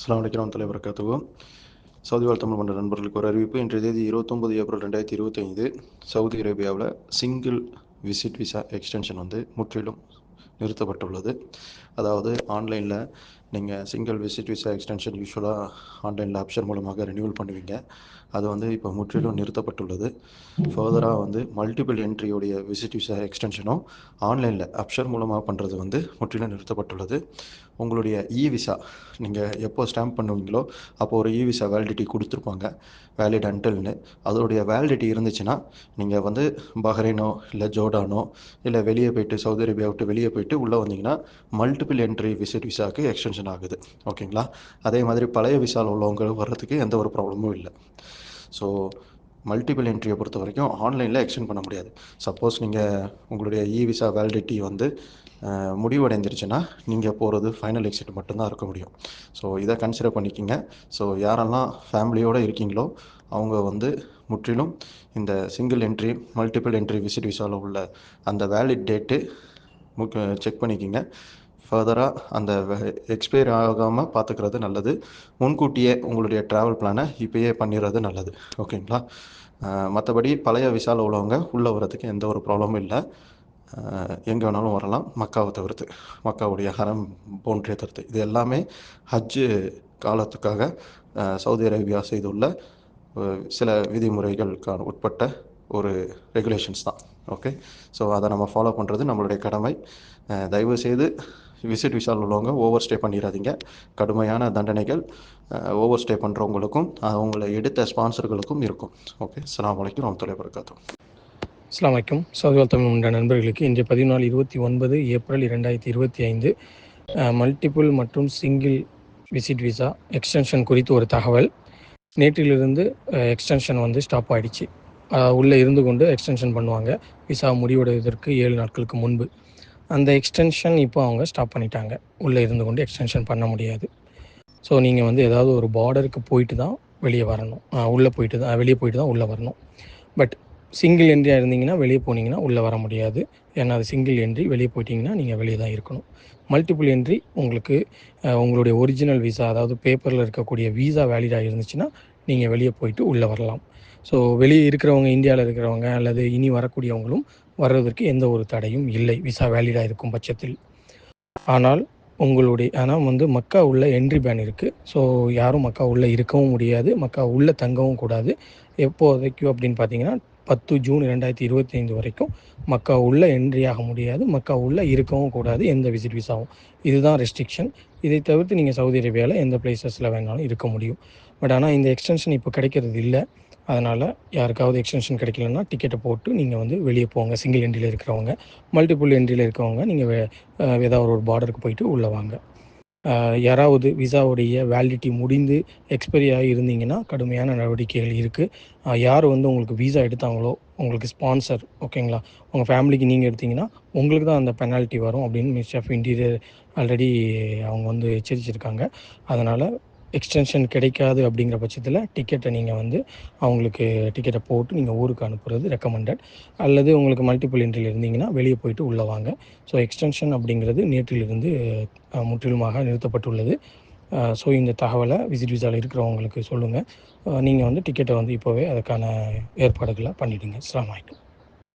அஸ்லாம் வலைக்கம் தலைவர் வரகாத்துவோம் சவுதி வாழ் தமிழ் மன்ற நண்பர்களுக்கு ஒரு அறிவிப்பு. இன்றைய தேதி இருபத்தொம்பது ஏப்ரல் ரெண்டாயிரத்தி இருபத்தைந்து சவுதி அரேபியாவில் சிங்கிள் விசிட் விசா எக்ஸ்டென்ஷன் வந்து முற்றிலும் நிறுத்தப்பட்டுள்ளது. அதாவது ஆன்லைனில் நீங்கள் சிங்கிள் விசிட் விசா எக்ஸ்டென்ஷன் யூஸ்வலாக ஆன்லைனில் ஆப்ஷன் மூலமாக ரினியூவல் பண்ணுவீங்க. அது வந்து இப்போ முற்றிலும் நிறுத்தப்பட்டுள்ளது. ஃபர்தராக வந்து மல்டிபிள் என்ட்ரியோடைய விசிட் விசா எக்ஸ்டென்ஷனும் ஆன்லைனில் அப்ஷன் மூலமாக பண்ணுறது வந்து முற்றிலும் நிறுத்தப்பட்டுள்ளது. உங்களுடைய இ விசா நீங்கள் எப்போ ஸ்டாம்ப் பண்ணுவீங்களோ அப்போ ஒரு இ விசா வேலிடிட்டி கொடுத்துருப்பாங்க வேலிட் அன்டில்னு அதோடைய வேலிடிட்டி இருந்துச்சுன்னா நீங்கள் வந்து பஹ்ரைனோ இல்லை ஜோர்டானோ இல்லை வெளியே போயிட்டு சவுதி அரேபியா விட்டு வெளியே போயிட்டு உள்ளே வந்தீங்கன்னா மல்டிபிள் என்ட்ரி விசிட் விசாவுக்கு எக்ஸ்டென்ஷன் ஆகுது. ஓகேங்களா? அதே மாதிரி பழைய விசாவில் உள்ளவங்க வர்றதுக்கு எந்த ஒரு ப்ராப்ளமும் இல்லை. ஸோ மல்டிபிள் என்ட்ரியை பொறுத்த வரைக்கும் ஆன்லைனில் எக்ஸ்டெண்ட் பண்ண முடியாது. சப்போஸ் நீங்கள் உங்களுடைய இ விசா வேலிடிட்டி வந்து முடிவடைந்துருச்சுன்னா நீங்கள் போகிறது ஃபைனல் எக்ஸிட் மட்டும்தான் இருக்க முடியும். ஸோ இதை கன்சிடர் பண்ணிக்கிங்க. ஸோ யாரெல்லாம் ஃபேமிலியோடு இருக்கீங்களோ அவங்க வந்து முற்றிலும் இந்த single entry multiple entry visit விசாவில் உள்ள அந்த வேலிட் டேட்டு செக் பண்ணிக்கிங்க. ஃபர்தராக அந்த எக்ஸ்பயர் ஆகாமல் பார்த்துக்கிறது நல்லது. முன்கூட்டியே உங்களுடைய ட்ராவல் பிளானை இப்போயே பண்ணிடுறது நல்லது. ஓகேங்களா? மற்றபடி பழைய விசால உள்ளவங்க உள்ளே வரதுக்கு எந்த ஒரு ப்ராப்ளமும் இல்லை. எங்கே வேணாலும் வரலாம். மக்காவை தவிர்த்து. மக்காவுடைய ஹரம் போன்றே தவிர்த்து. இது எல்லாமே ஹஜ்ஜு காலத்துக்காக சவுதி அரேபியா செய்துள்ள சில விதிமுறைகளுக்கான உட்பட்ட ஒரு ரெகுலேஷன்ஸ் தான். ஓகே ஸோ அதை நம்ம ஃபாலோ பண்ணுறது நம்மளுடைய கடமை. தயவு செய்து விசிட் விசால் உள்ளவங்க ஓவர் ஸ்டே பண்ணிடாதீங்க. கடுமையான தண்டனைகள் ஓவர் ஸ்டே பண்ணுறவங்களுக்கும் அவங்கள எடுத்த ஸ்பான்சர்களுக்கும் இருக்கும். ஓகே அஸ்ஸலாமு வலைக்கும் வரமத்துல்லாஹி வபரகாத்துஹு அஸ்லாம் வலைக்கம் சவுதிவால் தமிழ் மன்ற நண்பர்களுக்கு இன்றைய பதிவு நாள் இருபத்தி ஒன்பது ஏப்ரல் இரண்டாயிரத்தி இருபத்தி ஐந்து மல்டிபிள் மற்றும் சிங்கிள் விசிட் விசா எக்ஸ்டென்ஷன் குறித்து ஒரு தகவல். நேற்றிலிருந்து எக்ஸ்டென்ஷன் வந்து ஸ்டாப் ஆகிடுச்சு உள்ளே இருந்து கொண்டு எக்ஸ்டென்ஷன் பண்ணுவாங்க. விசா முடிவடைவதற்கு ஏழு நாட்களுக்கு முன்பு. அந்த எக்ஸ்டென்ஷன் இப்போ அவங்க ஸ்டாப் பண்ணிட்டாங்க. உள்ளே இருந்து கொண்டு எக்ஸ்டென்ஷன் பண்ண முடியாது. ஸோ நீங்கள் வந்து ஏதாவது ஒரு பார்டருக்கு போயிட்டு தான் வெளியே வரணும். உள்ளே போயிட்டு தான் வெளியே போயிட்டு தான் உள்ளே வரணும். பட் சிங்கிள் என்ட்ரியாக இருந்தீங்கன்னா வெளியே போனீங்கன்னா உள்ளே வர முடியாது. ஏன்னா அது சிங்கிள் என்ட்ரி வெளியே போயிட்டீங்கன்னா நீங்கள் வெளியே தான் இருக்கணும். மல்டிபிள் என்ட்ரி உங்களுக்கு உங்களுடைய ஒரிஜினல் விசா அதாவது பேப்பரில் இருக்கக்கூடிய விசா வேலிடாக இருந்துச்சுன்னா நீங்கள் வெளியே போயிட்டு உள்ளே வரலாம். ஸோ வெளியே இருக்கிறவங்க இந்தியாவில் இருக்கிறவங்க அல்லது இனி வரக்கூடியவங்களும் வர்றதற்கு எந்த ஒரு தடையும் இல்லை. விசா வேலிடாக இருக்கும் பட்சத்தில். ஆனால் உங்களுடைய ஆனால் வந்து மக்கா உள்ள என்ட்ரி பேன் இருக்குது ஸோ யாரும் மக்கா உள்ளே இருக்கவும் முடியாது. மக்கா உள்ளே தங்கவும் கூடாது. எப்போதைக்கு அப்படின்னு பார்த்தீங்கன்னா பத்து ஜூன் ரெண்டாயிரத்தி இருபத்தி ஐந்து வரைக்கும் மக்கா உள்ளே என்ட்ரி ஆக முடியாது. மக்கா உள்ளே இருக்கவும் கூடாது எந்த விசிட் விசாவும் இதுதான் ரெஸ்ட்ரிக்ஷன் இதை தவிர்த்து நீங்கள் சவுதி அரேபியாவில் எந்த பிளேசஸில் வேணாலும் இருக்க முடியும். பட் ஆனால் இந்த எக்ஸ்டென்ஷன் இப்போ கிடைக்கிறது இல்லை. அதனால் யாருக்காவது எக்ஸ்டென்ஷன் கிடைக்கலன்னா டிக்கெட்டை போட்டு நீங்கள் வந்து வெளியே போங்க. சிங்கிள் என்ட்ரியில் இருக்கிறவங்க மல்டிபிள் என்ட்ரியில் இருக்கிறவங்க நீங்கள் ஏதாவது ஒரு பார்டருக்கு போயிட்டு உள்ளே வாங்க. யாராவது விசாவுடைய வேலிடிட்டி முடிந்து எக்ஸ்பைரி ஆகி இருந்தீங்கன்னா கடுமையான நடவடிக்கைகள் இருக்குது யார் வந்து உங்களுக்கு விசா எடுத்தாங்களோ உங்களுக்கு ஸ்பான்சர் ஓகேங்களா உங்கள் ஃபேமிலிக்கு நீங்கள் எடுத்தீங்கன்னா உங்களுக்கு தான் அந்த பெனால்ட்டி வரும் அப்படின்னு மினிஸ்ட்ரி ஆஃப் இன்டீரியர் ஆல்ரெடி அவங்க வந்து எச்சரிச்சிருக்காங்க. அதனால் எக்ஸ்டென்ஷன் கிடைக்காது அப்படிங்கிற பட்சத்தில் டிக்கெட்டை நீங்கள் வந்து அவங்களுக்கு டிக்கெட்டை போட்டு நீங்கள் ஊருக்கு அனுப்புறது ரெக்கமெண்டட் அல்லது உங்களுக்கு மல்டிபிள் என்ட்ரியில் இருந்தீங்கன்னா வெளியே போயிட்டு உள்ளே வாங்க. ஸோ எக்ஸ்டென்ஷன் அப்படிங்கிறது நேற்றிலிருந்து முற்றிலுமாக நிறுத்தப்பட்டுள்ளது. ஸோ இந்த தகவலை விசிட் விசாவில் இருக்கிறவங்களுக்கு சொல்லுங்கள் நீங்கள் வந்து டிக்கெட்டை வந்து இப்போவே அதுக்கான ஏற்பாடுகளை பண்ணிவிடுங்க அஸ்ஸலாமு